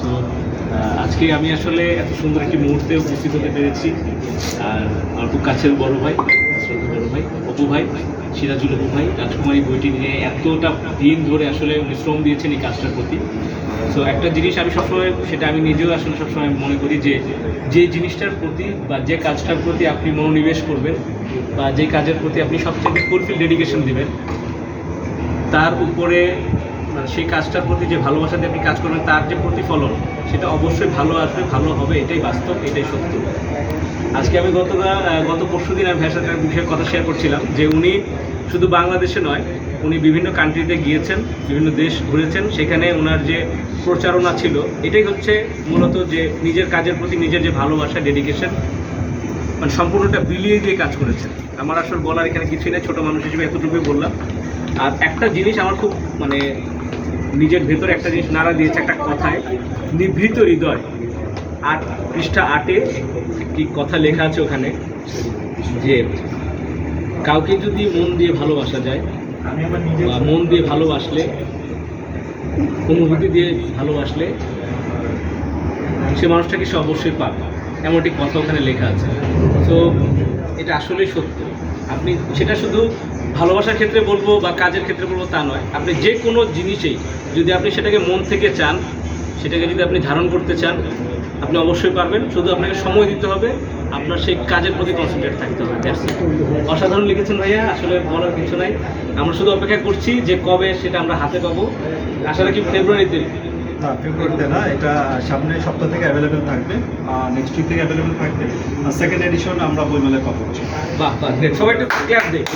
So আজকে আমি আসলে এত সুন্দর একটি মুহূর্তে উপস্থিত হতে পেরেছি। আর আমার খুব কাছের বড় ভাই বড় ভাই, অপু ভাই, সিরাজুল অপু ভাই, রাজকুমারী বইটি নিয়ে এতটা দিন ধরে আসলে উনি শ্রম দিয়েছেন এই কাজটার প্রতি। সো একটা জিনিস আমি সবসময়, সেটা আমি নিজেও আসলে সবসময় মনে করি যে যে জিনিসটার প্রতি বা যে কাজটার প্রতি আপনি মনোনিবেশ করবেন বা যে কাজের প্রতি আপনি সবচেয়ে ফুলফিল ডেডিকেশন দিবেন, তার উপরে মানে সেই কাজটার প্রতি যে ভালোবাসা দিয়ে আপনি কাজ করবেন, তার যে প্রতিফলন, সেটা অবশ্যই ভালো আসবে, ভালো হবে, এটাই বাস্তব, এটাই সত্য। আজকে আমি গতকাল গত পরশু দিন আমি ভাইয়ের বিষয়ে কথা শেয়ার করছিলাম, যে উনি শুধু বাংলাদেশে নয়, উনি বিভিন্ন কান্ট্রিতে গিয়েছেন, বিভিন্ন দেশ ঘুরেছেন, সেখানে ওনার যে প্রচারণা ছিল, এটাই হচ্ছে মূলত যে নিজের কাজের প্রতি নিজের যে ভালোবাসা ডেডিকেশন মানে সম্পূর্ণটা বিলিয়ে দিয়ে কাজ করেছেন। আমার আসলে বলার এখানে কিছুই নেই, ছোটো মানুষ হিসেবে এতটুকুই বললাম। আর একটা জিনিস আমার খুব মানে নিজের ভেতরে একটা জিনিস নাড়া দিয়েছে, একটা কথায়। নিভৃত হৃদয়। আট পৃষ্ঠা আটে একটি কথা লেখা আছে ওখানে যে, কাউকে যদি মন দিয়ে ভালোবাসা যায়, বা মন দিয়ে ভালোবাসলে, অনুভূতি দিয়ে ভালোবাসলে, সে মানুষটাকে সে অবশ্যই পাবে। এমন একটি কথা ওখানে লেখা আছে। তো, এটা আসলেই সত্য। আপনি, সেটা শুধু ভালোবাসার ক্ষেত্রে বলব বা কাজের ক্ষেত্রে বলব তা নয়। আপনি যে কোনো জিনিসেই যদি আপনি সেটাকে মন থেকে চান সেটাকে যদি আপনি ধারণ করতে চান আপনি অবশ্যই পারবেন। শুধু আপনাকে সময় দিতে হবে আপনার সেই কাজের প্রতি কনসেন্ট্রেট থাকতে হবে অসাধারণ লিখেছেন ভাইয়া আসলে বলার কিছু নাই। আমরা শুধু অপেক্ষা করছি যে কবে সেটা আমরা হাতে পাবো। আশা রাখি ফেব্রুয়ারিতে। না ফেব্রুয়ারিতে না এটা সামনে সপ্তাহ থেকে অ্যাভেলেবেল থাকবে আর নেক্সট উইক থেকে অ্যাভেলেবেল থাকবে। সেকেন্ড এডিশন আমরা বইমেলায় পাবো। বাহ বাহ. সবাই একটু ক্লাস দেখ